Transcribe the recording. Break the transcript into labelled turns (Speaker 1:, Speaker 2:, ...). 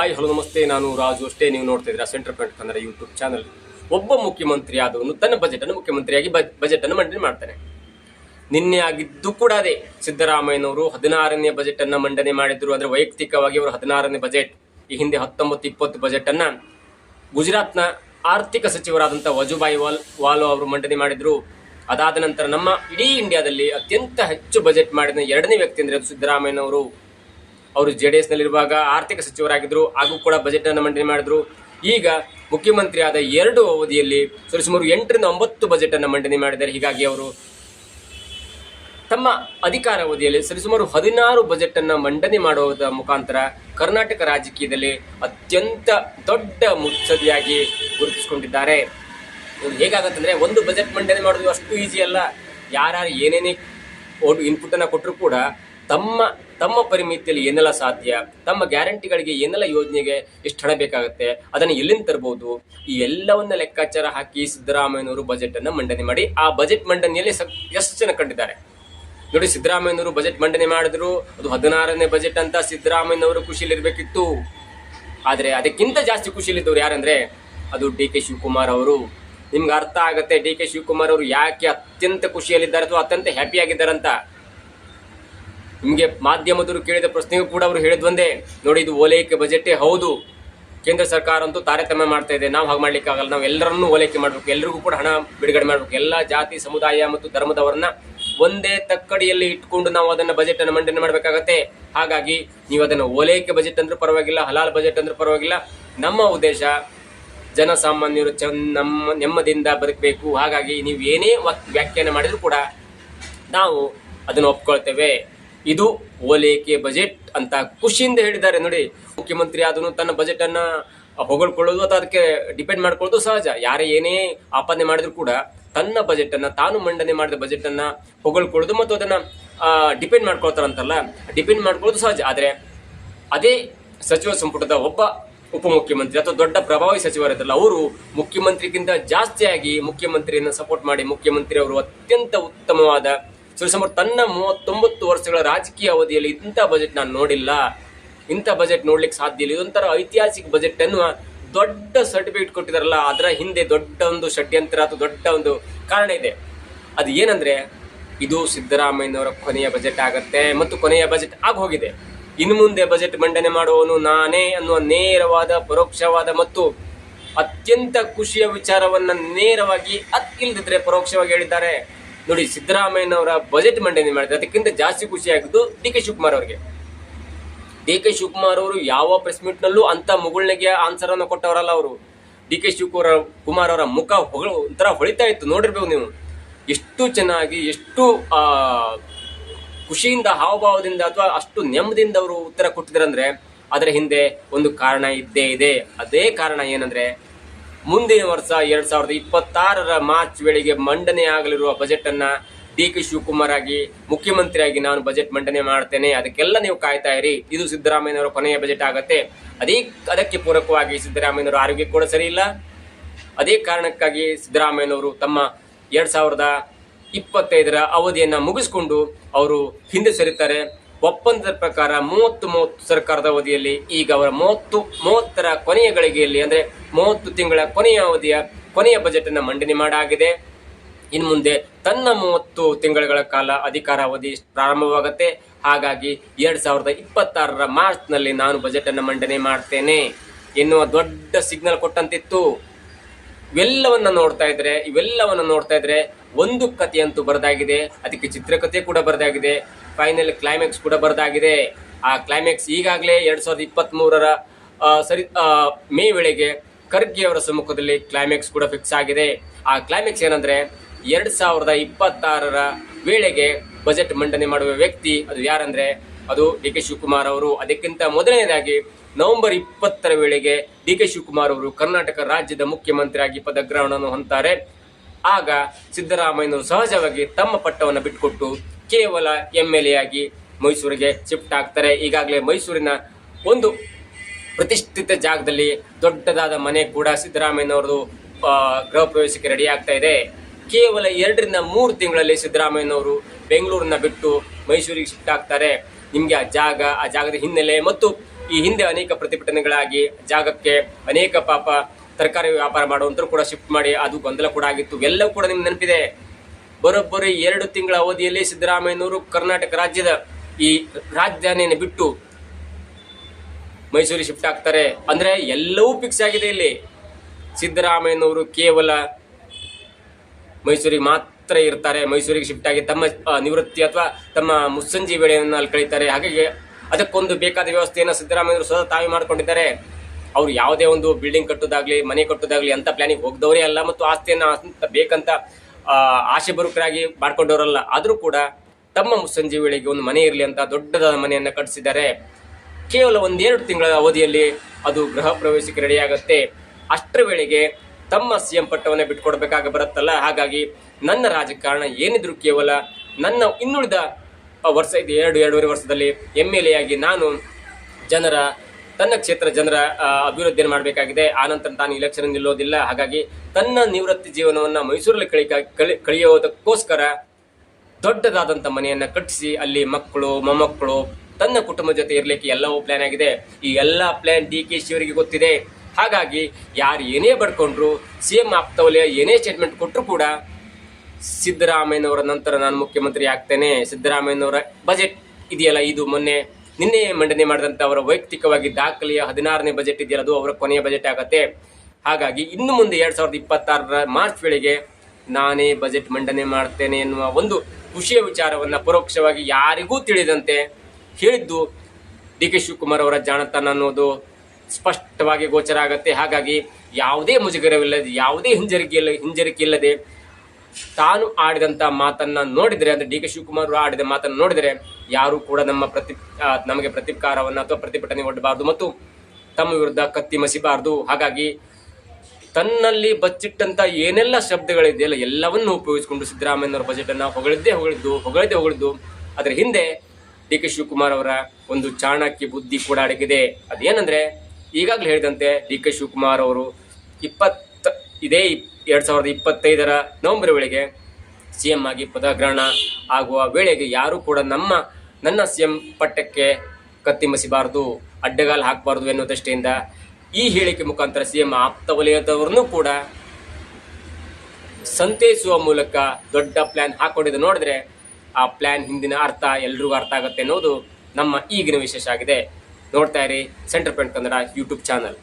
Speaker 1: Hi hello ನಮಸ್ತೆ. ನಾನು ರಾಜು ಅಷ್ಟೇ. ನೀವು ನೋಡ್ತಾ ಇದ್ದೀರಾ center point Kannada YouTube channel ಒಬ್ಬ ಮುಖ್ಯಮಂತ್ರಿ ಆದವನು ತನ್ನ ಬಜೆಟ್ ಅನ್ನು ಮುಖ್ಯಮಂತ್ರಿಯಾಗಿ ಬಜೆಟ್ ಅನ್ನು ಮಂಡನೆ ಮಾಡ್ತಾನೆ. ನಿನ್ನೆ ಆಗಿದ್ದು ಕೂಡ ಅದೇ. ಸಿದ್ದರಾಮಯ್ಯನವರು ಹದಿನಾರನೇ ಬಜೆಟ್ ಅನ್ನ ಮಂಡನೆ ಮಾಡಿದ್ರು. ಅಂದ್ರೆ ವೈಯಕ್ತಿಕವಾಗಿ ಅವರು ಹದಿನಾರನೇ ಬಜೆಟ್ ಈ ಹಿಂದೆ ಹತ್ತೊಂಬತ್ತು ಇಪ್ಪತ್ತು ಬಜೆಟ್ ಅನ್ನ ಗುಜರಾತ್ನ ಆರ್ಥಿಕ ಸಚಿವರಾದಂಥ ವಜುಭಾಯಿ ವಾಲ್ ವಾಲೋ ಅವರು ಮಂಡನೆ ಮಾಡಿದ್ರು. ಅದಾದ ನಂತರ ನಮ್ಮ ಇಡೀ ಇಂಡಿಯಾದಲ್ಲಿ ಅತ್ಯಂತ ಹೆಚ್ಚು ಬಜೆಟ್ ಮಾಡಿದ ಎರಡನೇ ವ್ಯಕ್ತಿ ಅಂದ್ರೆ ಅದು ಸಿದ್ದರಾಮಯ್ಯನವರು. ಅವರು ಜೆ ಡಿ ಎಸ್ನಲ್ಲಿರುವಾಗ ಆರ್ಥಿಕ ಸಚಿವರಾಗಿದ್ದರು ಹಾಗೂ ಕೂಡ ಬಜೆಟ್ ಅನ್ನು ಮಂಡನೆ ಮಾಡಿದ್ರು. ಈಗ ಮುಖ್ಯಮಂತ್ರಿಯಾದ ಎರಡು ಅವಧಿಯಲ್ಲಿ ಸರಿಸುಮಾರು ಎಂಟರಿಂದ ಒಂಬತ್ತು ಬಜೆಟ್ ಅನ್ನು ಮಂಡನೆ ಮಾಡಿದ್ದಾರೆ. ಹೀಗಾಗಿ ಅವರು ತಮ್ಮ ಅಧಿಕಾರ ಅವಧಿಯಲ್ಲಿ ಸರಿಸುಮಾರು ಹದಿನಾರು ಬಜೆಟ್ ಅನ್ನ ಮಂಡನೆ ಮಾಡುವುದರ ಮುಖಾಂತರ ಕರ್ನಾಟಕ ರಾಜಕೀಯದಲ್ಲಿ ಅತ್ಯಂತ ದೊಡ್ಡ ಮುತ್ಸದಿಯಾಗಿ ಗುರುತಿಸಿಕೊಂಡಿದ್ದಾರೆ. ಹೇಗಾಗತ್ತಂದರೆ ಒಂದು ಬಜೆಟ್ ಮಂಡನೆ ಮಾಡೋದು ಅಷ್ಟು ಈಸಿ ಅಲ್ಲ. ಯಾರು ಏನೇನೇ ಇನ್ಪುಟ್ ಅನ್ನ ಕೊಟ್ಟರು ಕೂಡ ತಮ್ಮ ತಮ್ಮ ಪರಿಮಿತಿಯಲ್ಲಿ ಏನೆಲ್ಲ ಸಾಧ್ಯ, ತಮ್ಮ ಗ್ಯಾರಂಟಿಗಳಿಗೆ ಏನೆಲ್ಲ ಯೋಜನೆಗೆ ಎಷ್ಟು ಹಣ ಬೇಕಾಗುತ್ತೆ, ಅದನ್ನು ಎಲ್ಲಿಂದ ತರಬಹುದು ಈ ಎಲ್ಲವನ್ನ ಲೆಕ್ಕಾಚಾರ ಹಾಕಿ ಸಿದ್ದರಾಮಯ್ಯನವರು ಬಜೆಟ್ ಅನ್ನು ಮಂಡನೆ ಮಾಡಿ, ಆ ಬಜೆಟ್ ಮಂಡನೆಯಲ್ಲಿ ಎಷ್ಟು ಜನ ಕಂಡಿದ್ದಾರೆ? ನೋಡಿ, ಸಿದ್ದರಾಮಯ್ಯನವರು ಬಜೆಟ್ ಮಂಡನೆ ಮಾಡಿದ್ರು, ಅದು ಹದಿನಾರನೇ ಬಜೆಟ್ ಅಂತ ಸಿದ್ದರಾಮಯ್ಯನವರು ಖುಷಿಲಿರ್ಬೇಕಿತ್ತು. ಆದರೆ ಅದಕ್ಕಿಂತ ಜಾಸ್ತಿ ಖುಷಿಲಿದ್ದವ್ರು ಯಾರಂದ್ರೆ, ಅದು ಡಿ ಕೆ ಶಿವಕುಮಾರ್ ಅವರು. ನಿಮ್ಗೆ ಅರ್ಥ ಆಗುತ್ತೆ, ಡಿ ಕೆ ಶಿವಕುಮಾರ್ ಅವರು ಯಾಕೆ ಅತ್ಯಂತ ಖುಷಿಯಲ್ಲಿದ್ದಾರೆ ಅಥವಾ ಅತ್ಯಂತ ಹ್ಯಾಪಿ ಆಗಿದ್ದಾರಂತ? ನಿಮಗೆ ಮಾಧ್ಯಮದವರು ಕೇಳಿದ ಪ್ರಶ್ನೆಗೂ ಕೂಡ ಅವರು ಹೇಳಿದ್ ಒಂದೇ. ನೋಡಿ, ಇದು ಓಲೈಕೆ ಬಜೆಟೇ ಹೌದು. ಕೇಂದ್ರ ಸರ್ಕಾರ ಅಂತೂ ತಾರತಮ್ಯ ಮಾಡ್ತಾ ಇದೆ. ನಾವು ಹಾಗೆ ಮಾಡ್ಲಿಕ್ಕೆ ಆಗಲ್ಲ. ನಾವು ಎಲ್ಲರನ್ನೂ ಓಲೈಕೆ ಮಾಡಬೇಕು. ಎಲ್ಲರಿಗೂ ಕೂಡ ಹಣ ಬಿಡುಗಡೆ ಮಾಡಬೇಕು. ಎಲ್ಲ ಜಾತಿ, ಸಮುದಾಯ ಮತ್ತು ಧರ್ಮದವರನ್ನ ಒಂದೇ ತಕ್ಕಡಿಯಲ್ಲಿ ಇಟ್ಕೊಂಡು ನಾವು ಅದನ್ನ ಬಜೆಟ್ ಅನ್ನು ಮಂಡನೆ ಮಾಡಬೇಕಾಗತ್ತೆ. ಹಾಗಾಗಿ ನೀವು ಅದನ್ನು ಓಲೈಕೆ ಬಜೆಟ್ ಅಂದ್ರೂ ಪರವಾಗಿಲ್ಲ, ಹಲಾಲ್ ಬಜೆಟ್ ಅಂದ್ರೂ ಪರವಾಗಿಲ್ಲ. ನಮ್ಮ ಉದ್ದೇಶ ಜನಸಾಮಾನ್ಯರು ಚ ನಮ್ಮ ನೆಮ್ಮದಿಯಿಂದ ಬದುಕಬೇಕು. ಹಾಗಾಗಿ ನೀವು ಏನೇ ವ್ಯಾಖ್ಯಾನ ಮಾಡಿದರೂ ಕೂಡ ನಾವು ಅದನ್ನು ಒಪ್ಕೊಳ್ತೇವೆ. ಇದು ಓಲೈಕೆ ಬಜೆಟ್ ಅಂತ ಖುಷಿಯಿಂದ ಹೇಳಿದ್ದಾರೆ. ನೋಡಿ, ಮುಖ್ಯಮಂತ್ರಿ ಆದನು ತನ್ನ ಬಜೆಟ್ ಅನ್ನ ಹೊಗಳ್ಕೊಳ್ಳೋದು ಅಥವಾ ಅದಕ್ಕೆ ಡಿಪೆಂಡ್ ಮಾಡ್ಕೊಳ್ಳೋದು ಸಹಜ. ಯಾರೇ ಏನೇ ಆಪಾದನೆ ಮಾಡಿದ್ರು ಕೂಡ ತನ್ನ ಬಜೆಟ್ ಅನ್ನ ತಾನು ಮಂಡನೆ ಮಾಡಿದ ಬಜೆಟ್ ಅನ್ನ ಹೊಗಳ್ಕೊಳ್ಳೋದು ಮತ್ತು ಅದನ್ನ ಡಿಪೆಂಡ್ ಮಾಡ್ಕೊಳ್ತಾರಂತಲ್ಲ, ಡಿಪೆಂಡ್ ಮಾಡ್ಕೊಳ್ಳೋದು ಸಹಜ. ಆದ್ರೆ ಅದೇ ಸಚಿವ ಸಂಪುಟದ ಒಬ್ಬ ಉಪಮುಖ್ಯಮಂತ್ರಿ ಅಥವಾ ದೊಡ್ಡ ಪ್ರಭಾವಿ ಸಚಿವರಿದ್ದಲ್ಲ ಅವರು ಮುಖ್ಯಮಂತ್ರಿಗಿಂತ ಜಾಸ್ತಿಯಾಗಿ ಮುಖ್ಯಮಂತ್ರಿಯನ್ನು ಸಪೋರ್ಟ್ ಮಾಡಿ ಮುಖ್ಯಮಂತ್ರಿ ಅವರು ಅತ್ಯಂತ ಉತ್ತಮವಾದ ಸುಮಾರು ತನ್ನ ಮೂವತ್ತೊಂಬತ್ತು ವರ್ಷಗಳ ರಾಜಕೀಯ ಅವಧಿಯಲ್ಲಿ ಇಂಥ ಬಜೆಟ್ ನಾನು ನೋಡಿಲ್ಲ. ಇಂಥ ಬಜೆಟ್ ನೋಡ್ಲಿಕ್ಕೆ ಸಾಧ್ಯ ಇಲ್ಲ. ಇದೊಂಥರ ಐತಿಹಾಸಿಕ ಬಜೆಟ್ ಅನ್ನು ದೊಡ್ಡ ಸರ್ಟಿಫಿಕೇಟ್ ಕೊಟ್ಟಿದಾರಲ್ಲ, ಅದರ ಹಿಂದೆ ದೊಡ್ಡ ಒಂದು ಷಡ್ಯಂತ್ರ ಅಥವಾ ದೊಡ್ಡ ಒಂದು ಕಾರಣ ಇದೆ. ಅದು ಏನಂದ್ರೆ, ಇದು ಸಿದ್ದರಾಮಯ್ಯನವರ ಕೊನೆಯ ಬಜೆಟ್ ಆಗತ್ತೆ ಮತ್ತು ಕೊನೆಯ ಬಜೆಟ್ ಆಗಿ ಹೋಗಿದೆ ಇನ್ನು ಮುಂದೆ ಬಜೆಟ್ ಮಂಡನೆ ಮಾಡುವವನು ನಾನೇ ಅನ್ನುವ ನೇರವಾದ, ಪರೋಕ್ಷವಾದ ಮತ್ತು ಅತ್ಯಂತ ಖುಷಿಯ ವಿಚಾರವನ್ನ ನೇರವಾಗಿ ಅತ್ ಇಲ್ದಿದ್ರೆ ಪರೋಕ್ಷವಾಗಿ ಹೇಳಿದ್ದಾರೆ. ನೋಡಿ, ಸಿದ್ದರಾಮಯ್ಯನವರ ಬಜೆಟ್ ಮಂಡನೆ ಮಾಡಿದ್ರೆ ಅದಕ್ಕಿಂತ ಜಾಸ್ತಿ ಖುಷಿಯಾಗಿದ್ದು ಡಿ ಕೆ ಶಿವಕುಮಾರ್ ಅವರಿಗೆ. ಡಿ ಕೆ ಶಿವಕುಮಾರ್ ಅವರು ಯಾವ ಪ್ರೆಸ್ ಮೀಟ್ ನಲ್ಲೂ ಅಂತ ಮುಗುಳ್ನೆಗೆ ಆನ್ಸರ್ ಅನ್ನು ಕೊಟ್ಟವರಲ್ಲ ಅವರು. ಡಿ ಕೆ ಶಿವಕುಮಾರ್, ಕುಮಾರ್ ಅವರ ಮುಖ ಹೊಗಳು ಒಂಥರ ಹೊಳಿತಾ ಇತ್ತು, ನೋಡಿರ್ಬೇಕು ನೀವು. ಎಷ್ಟು ಚೆನ್ನಾಗಿ, ಎಷ್ಟು ಖುಷಿಯಿಂದ, ಹಾವಭಾವದಿಂದ ಅಥವಾ ಅಷ್ಟು ನೆಮ್ಮದಿಯಿಂದ ಅವರು ಉತ್ತರ ಕೊಟ್ಟಿದ್ರಂದ್ರೆ, ಅದರ ಹಿಂದೆ ಒಂದು ಕಾರಣ ಇದ್ದೇ ಇದೆ. ಅದೇ ಕಾರಣ ಏನಂದ್ರೆ ಮುಂದಿನ ವರ್ಷ ಎರಡ್ ಸಾವಿರದ ಇಪ್ಪತ್ತಾರರ ಮಾರ್ಚ್ ವೇಳೆಗೆ ಮಂಡನೆ ಆಗಲಿರುವ ಬಜೆಟ್ ಅನ್ನ ಡಿ ಕೆ ಶಿವಕುಮಾರ್ ಆಗಿ ಮುಖ್ಯಮಂತ್ರಿಯಾಗಿ ನಾನು ಬಜೆಟ್ ಮಂಡನೆ ಮಾಡ್ತೇನೆ. ಅದಕ್ಕೆಲ್ಲ ನೀವು ಕಾಯ್ತಾ ಇರಿ. ಇದು ಸಿದ್ದರಾಮಯ್ಯನವರ ಕೊನೆಯ ಬಜೆಟ್ ಆಗತ್ತೆ. ಅದೇ, ಅದಕ್ಕೆ ಪೂರಕವಾಗಿ ಸಿದ್ದರಾಮಯ್ಯನವರ ಆರೋಗ್ಯ ಕೂಡ ಸರಿ ಇಲ್ಲ. ಅದೇ ಕಾರಣಕ್ಕಾಗಿ ಸಿದ್ದರಾಮಯ್ಯನವರು ತಮ್ಮ ಎರಡ್ ಸಾವಿರದ ಇಪ್ಪತ್ತೈದರ ಅವಧಿಯನ್ನು ಮುಗಿಸ್ಕೊಂಡು ಅವರು ಹಿಂದೆ ಸರಿತಾರೆ. ಒಪ್ಪಂದದ ಪ್ರಕಾರ ಮೂವತ್ತು ಮೂವತ್ತು ಸರ್ಕಾರದ ಅವಧಿಯಲ್ಲಿ, ಈಗ ಅವರ ಮೂವತ್ತು ಮೂವತ್ತರ ಕೊನೆಯ ಗಳಿಗೆಯಲ್ಲಿ, ಅಂದ್ರೆ ಮೂವತ್ತು ತಿಂಗಳ ಕೊನೆಯ ಅವಧಿಯ ಕೊನೆಯ ಬಜೆಟ್ ಅನ್ನು ಮಂಡನೆ ಮಾಡಾಗಿದೆ. ಇನ್ನು ಮುಂದೆ ತನ್ನ ಮೂವತ್ತು ತಿಂಗಳುಗಳ ಕಾಲ ಅಧಿಕಾರ ಅವಧಿ ಪ್ರಾರಂಭವಾಗುತ್ತೆ. ಹಾಗಾಗಿ ಎರಡ್ ಸಾವಿರದ ಇಪ್ಪತ್ತಾರರ ಮಾರ್ಚ್ನಲ್ಲಿ ನಾನು ಬಜೆಟ್ ಅನ್ನು ಮಂಡನೆ ಮಾಡ್ತೇನೆ. ಎನ್ನುವ ದೊಡ್ಡ ಸಿಗ್ನಲ್ ಕೊಟ್ಟಂತಿತ್ತು. ಇವೆಲ್ಲವನ್ನ ನೋಡ್ತಾ ಇದ್ರೆ, ಇವೆಲ್ಲವನ್ನ ನೋಡ್ತಾ ಇದ್ರೆ ಒಂದು ಕಥೆಯಂತೂ ಬರೆದಾಗಿದೆ, ಅದಕ್ಕೆ ಚಿತ್ರಕಥೆ ಕೂಡ ಬರೆದಾಗಿದೆ ಫೈನಲ್ ಕ್ಲೈಮ್ಯಾಕ್ಸ್ ಕೂಡ ಬರೆದಾಗಿದೆ. ಆ ಕ್ಲೈಮ್ಯಾಕ್ಸ್ ಈಗಾಗಲೇ ಎರಡು ಸಾವಿರದ ಇಪ್ಪತ್ತ್ ಮೂರರ ಸರಿ ಮೇ ವೇಳೆಗೆ ಖರ್ಗೆ ಅವರ ಸಮ್ಮುಖದಲ್ಲಿ ಕ್ಲೈಮ್ಯಾಕ್ಸ್ ಕೂಡ ಫಿಕ್ಸ್ ಆಗಿದೆ. ಆ ಕ್ಲೈಮ್ಯಾಕ್ಸ್ ಏನಂದ್ರೆ, ಎರಡು ಸಾವಿರದ ಇಪ್ಪತ್ತಾರರ ವೇಳೆಗೆ ಬಜೆಟ್ ಮಂಡನೆ ಮಾಡುವ ವ್ಯಕ್ತಿ ಅದು ಯಾರಂದರೆ, ಅದು ಡಿ ಕೆ ಶಿವಕುಮಾರ್ ಅವರು. ಅದಕ್ಕಿಂತ ಮೊದಲನೇದಾಗಿ ನವೆಂಬರ್ ಇಪ್ಪತ್ತರ ವೇಳೆಗೆ ಡಿ ಕೆ ಶಿವಕುಮಾರ್ ಅವರು ಕರ್ನಾಟಕ ರಾಜ್ಯದ ಮುಖ್ಯಮಂತ್ರಿಯಾಗಿ ಪದಗ್ರಹಣವನ್ನು ಹೊಂತಾರೆ ಆಗ ಸಿದ್ದರಾಮಯ್ಯನವರು ಸಹಜವಾಗಿ ತಮ್ಮ ಪಟ್ಟವನ್ನು ಬಿಟ್ಟುಕೊಟ್ಟು ಕೇವಲ ಎಂ ಎಲ್ ಎ ಆಗಿ ಮೈಸೂರಿಗೆ ಶಿಫ್ಟ್ ಆಗ್ತಾರೆ. ಈಗಾಗಲೇ ಮೈಸೂರಿನ ಒಂದು ಪ್ರತಿಷ್ಠಿತ ಜಾಗದಲ್ಲಿ ದೊಡ್ಡದಾದ ಮನೆ ಕೂಡ ಸಿದ್ದರಾಮಯ್ಯನವರದು ಆ, ಗೃಹ ಪ್ರವೇಶಕ್ಕೆ ರೆಡಿ ಆಗ್ತಾ ಇದೆ. ಕೇವಲ ಎರಡರಿಂದ ಮೂರು ತಿಂಗಳಲ್ಲಿ ಸಿದ್ದರಾಮಯ್ಯನವರು ಬೆಂಗಳೂರನ್ನ ಬಿಟ್ಟು ಮೈಸೂರಿಗೆ ಶಿಫ್ಟ್ ಆಗ್ತಾರೆ. ನಿಮಗೆ ಆ ಜಾಗ ಆ ಜಾಗದ ಹಿನ್ನೆಲೆ ಮತ್ತು ಈ ಹಿಂದೆ ಅನೇಕ ಪ್ರತಿಭಟನೆಗಳಾಗಿ ಜಾಗಕ್ಕೆ ಅನೇಕ ಪಾಪ ತರಕಾರಿ ವ್ಯಾಪಾರ ಮಾಡುವಂತರು ಕೂಡ ಶಿಫ್ಟ್ ಮಾಡಿ, ಅದು ಗೊಂದಲ ಕೂಡ ಆಗಿತ್ತು. ಎಲ್ಲವೂ ಕೂಡ ನಿಮ್ಗೆ ನೆನಪಿದೆ. ಬರೋಬ್ಬರಿ ಎರಡು ತಿಂಗಳ ಅವಧಿಯಲ್ಲಿ ಸಿದ್ದರಾಮಯ್ಯನವರು ಕರ್ನಾಟಕ ರಾಜ್ಯದ ಈ ರಾಜಧಾನಿಯನ್ನು ಬಿಟ್ಟು ಮೈಸೂರಿಗೆ ಶಿಫ್ಟ್ ಆಗ್ತಾರೆ. ಅಂದ್ರೆ ಎಲ್ಲವೂ ಫಿಕ್ಸ್ ಆಗಿದೆ ಇಲ್ಲಿ. ಸಿದ್ದರಾಮಯ್ಯನವರು ಕೇವಲ ಮೈಸೂರಿಗೆ ಮಾತ್ರ ಇರ್ತಾರೆ. ಮೈಸೂರಿಗೆ ಶಿಫ್ಟ್ ಆಗಿ ತಮ್ಮ ನಿವೃತ್ತಿ ಅಥವಾ ತಮ್ಮ ಮುಸ್ಸಂಜಿ ವೇಳೆಯನ್ನು ಅಲ್ಲಿ ಕಳೀತಾರೆ. ಹಾಗಾಗಿ ಅದಕ್ಕೊಂದು ಬೇಕಾದ ವ್ಯವಸ್ಥೆಯನ್ನು ಸಿದ್ದರಾಮಯ್ಯವರು ಸ್ವತಃ ತಾವೇ ಮಾಡ್ಕೊಂಡಿದ್ದಾರೆ. ಅವ್ರು ಯಾವುದೇ ಒಂದು ಬಿಲ್ಡಿಂಗ್ ಕಟ್ಟೋದಾಗ್ಲಿ, ಮನೆ ಕಟ್ಟೋದಾಗ್ಲಿ ಅಂತ ಪ್ಲಾನಿಂಗ್ ಹೋಗ್ದವರೇ ಅಲ್ಲ ಮತ್ತು ಆಸ್ತಿಯನ್ನು ಬೇಕಂತ ಆಶೆ ಬರುಕರಾಗಿ ಮಾಡ್ಕೊಂಡವರಲ್ಲ. ಆದರೂ ಕೂಡ ತಮ್ಮ ಮುಸ್ಸಂಜೆ ವೇಳೆಗೆ ಒಂದು ಮನೆ ಇರಲಿ ಅಂತ ದೊಡ್ಡದಾದ ಮನೆಯನ್ನು ಕಟ್ಟಿಸಿದ್ದಾರೆ. ಕೇವಲ ಒಂದೆರಡು ತಿಂಗಳ ಅವಧಿಯಲ್ಲಿ ಅದು ಗೃಹ ಪ್ರವೇಶಕ್ಕೆ ರೆಡಿಯಾಗುತ್ತೆ ಅಷ್ಟರ ವೇಳೆಗೆ ತಮ್ಮ ಸಿಎಂ ಪಟ್ಟವನ್ನು ಬಿಟ್ಕೊಡ್ಬೇಕಾಗಿ ಬರುತ್ತಲ್ಲ. ಹಾಗಾಗಿ ನನ್ನ ರಾಜಕಾರಣ ಏನಿದ್ರು ಕೇವಲ ನನ್ನ ಇನ್ನುಳಿದ ವರ್ಷ, ಇದು ಎರಡು, ಎರಡೂವರೆ ವರ್ಷದಲ್ಲಿ ಎಂ ಎಲ್ ಎ ಆಗಿ ನಾನು ಜನರ ತನ್ನ ಕ್ಷೇತ್ರ ಜನರ ಅಭಿವೃದ್ಧಿಯನ್ನು ಮಾಡಬೇಕಾಗಿದೆ. ಆನಂತರ ತಾನು ಇಲೆಕ್ಷನ್ ನಿಲ್ಲೋದಿಲ್ಲ. ಹಾಗಾಗಿ ತನ್ನ ನಿವೃತ್ತಿ ಜೀವನವನ್ನು ಮೈಸೂರಲ್ಲಿ ಕಳಿ ಕಳಿ, ಕಳೆಯೋದಕ್ಕೋಸ್ಕರ ದೊಡ್ಡದಾದಂಥ ಮನೆಯನ್ನು ಕಟ್ಟಿಸಿ, ಅಲ್ಲಿ ಮಕ್ಕಳು, ಮೊಮ್ಮಕ್ಕಳು, ತನ್ನ ಕುಟುಂಬ ಜೊತೆ ಇರಲಿಕ್ಕೆ ಎಲ್ಲವೂ ಪ್ಲಾನ್ ಆಗಿದೆ. ಈ ಎಲ್ಲ ಪ್ಲಾನ್ ಡಿ ಕೆ ಶಿ ಅವರಿಗೆ ಗೊತ್ತಿದೆ. ಹಾಗಾಗಿ ಯಾರು ಏನೇ ಬಡ್ಕೊಂಡ್ರು ಸಿ ಎಂ ಆಪ್ತವಲಯ ಏನೇ ಸ್ಟೇಟ್ಮೆಂಟ್ ಕೊಟ್ಟರು ಕೂಡ ಸಿದ್ದರಾಮಯ್ಯನವರ ನಂತರ ನಾನು ಮುಖ್ಯಮಂತ್ರಿ ಆಗ್ತೇನೆ. ಸಿದ್ದರಾಮಯ್ಯನವರ ಬಜೆಟ್ ಇದೆಯಲ್ಲ, ಇದು ಮೊನ್ನೆ ನಿನ್ನೆ ಮಂಡನೆ ಮಾಡಿದಂಥ ಅವರ ವೈಯಕ್ತಿಕವಾಗಿ ದಾಖಲೆಯ ಹದಿನಾರನೇ ಬಜೆಟ್ ಇದೆಯಲ್ಲ, ಅದು ಅವರ ಕೊನೆಯ ಬಜೆಟ್ ಆಗತ್ತೆ. ಹಾಗಾಗಿ ಇನ್ನು ಮುಂದೆ ಎರಡು ಸಾವಿರದ ಇಪ್ಪತ್ತಾರರ ಮಾರ್ಚ್ ವೇಳೆಗೆ ನಾನೇ ಬಜೆಟ್ ಮಂಡನೆ ಮಾಡ್ತೇನೆ ಎನ್ನುವ ಒಂದು ಖುಷಿಯ ವಿಚಾರವನ್ನು ಪರೋಕ್ಷವಾಗಿ ಯಾರಿಗೂ ತಿಳಿದಂತೆ ಹೇಳಿದ್ದು ಡಿ ಕೆ ಶಿವಕುಮಾರ್ ಅವರ ಜಾಣತನ ಅನ್ನೋದು ಸ್ಪಷ್ಟವಾಗಿ ಗೋಚರ ಆಗತ್ತೆ. ಹಾಗಾಗಿ ಯಾವುದೇ ಮುಜುಗರವಿಲ್ಲದೆ, ಯಾವುದೇ ಹಿಂಜರಿಕೆ ಇಲ್ಲ, ಹಿಂಜರಿಕೆ ಇಲ್ಲದೆ ತಾನು ಆಡಿದಂತ ಮಾತನ್ನ ನೋಡಿದರೆ, ಅಂದ್ರೆ ಡಿ ಕೆ ಶಿವಕುಮಾರ್ ಆಡಿದ ಮಾತನ್ನ ನೋಡಿದರೆ ಯಾರು ಕೂಡ ನಮ್ಮ ಪ್ರತಿ ನಮಗೆ ಪ್ರತಿಕಾರವನ್ನು ಅಥವಾ ಪ್ರತಿಭಟನೆ ಒಡ್ಡಬಾರದು ಮತ್ತು ತಮ್ಮ ವಿರುದ್ಧ ಕತ್ತಿ ಮಸಿಬಾರದು. ಹಾಗಾಗಿ ತನ್ನಲ್ಲಿ ಬಚ್ಚಿಟ್ಟಂತ ಏನೆಲ್ಲ ಶಬ್ದಗಳಿದೆಯಲ್ಲ ಎಲ್ಲವನ್ನೂ ಉಪಯೋಗಿಸಿಕೊಂಡು ಸಿದ್ದರಾಮಯ್ಯನವರ ಬಜೆಟ್ ಅನ್ನ ಹೊಗಳಿದ್ದೇ ಹೊಗಳಿದ್ದು ಹೊಗಳಿದ್ದೇ ಹೊಗಳಿದ್ದು, ಅದರ ಹಿಂದೆ ಡಿ ಕೆ ಶಿವಕುಮಾರ್ ಅವರ ಒಂದು ಚಾಣಕ್ಯ ಬುದ್ಧಿ ಕೂಡ ಅಡಗಿದೆ. ಅದೇನಂದ್ರೆ ಈಗಾಗಲೇ ಹೇಳಿದಂತೆ ಡಿ ಕೆ ಶಿವಕುಮಾರ್ ಅವರು ಇಪ್ಪತ್ತ, ಇದೇ ಎರಡ್ ಸಾವಿರದ ಇಪ್ಪತ್ತೈದರ ನವೆಂಬರ್ ವೇಳೆಗೆ ಸಿ ಎಂ ಆಗಿ ಪದಗ್ರಹಣ ಆಗುವ ವೇಳೆಗೆ ಯಾರು ಕೂಡ ನಮ್ಮ ನನ್ನ ಸಿ ಎಂ ಪಟ್ಟಕ್ಕೆ ಕತ್ತಿ ಅಡ್ಡಗಾಲು ಹಾಕಬಾರ್ದು ಎನ್ನುವ ದೃಷ್ಟಿಯಿಂದ ಈ ಹೇಳಿಕೆ ಮುಖಾಂತರ ಸಿ ಎಂ ಆಪ್ತ ವಲಯದವರನ್ನು ಕೂಡ ಸಂತೈಸುವ ಮೂಲಕ ದೊಡ್ಡ ಪ್ಲಾನ್ ಹಾಕೊಂಡಿದ್ದು ನೋಡಿದ್ರೆ ಆ ಪ್ಲಾನ್ ಹಿಂದಿನ ಅರ್ಥ ಎಲ್ರಿಗೂ ಅರ್ಥ ಆಗುತ್ತೆ ಅನ್ನೋದು ನಮ್ಮ ಈಗಿನ ವಿಶೇಷ ಆಗಿದೆ. ನೋಡ್ತಾ ಇರಿ center point Kannada YouTube channel.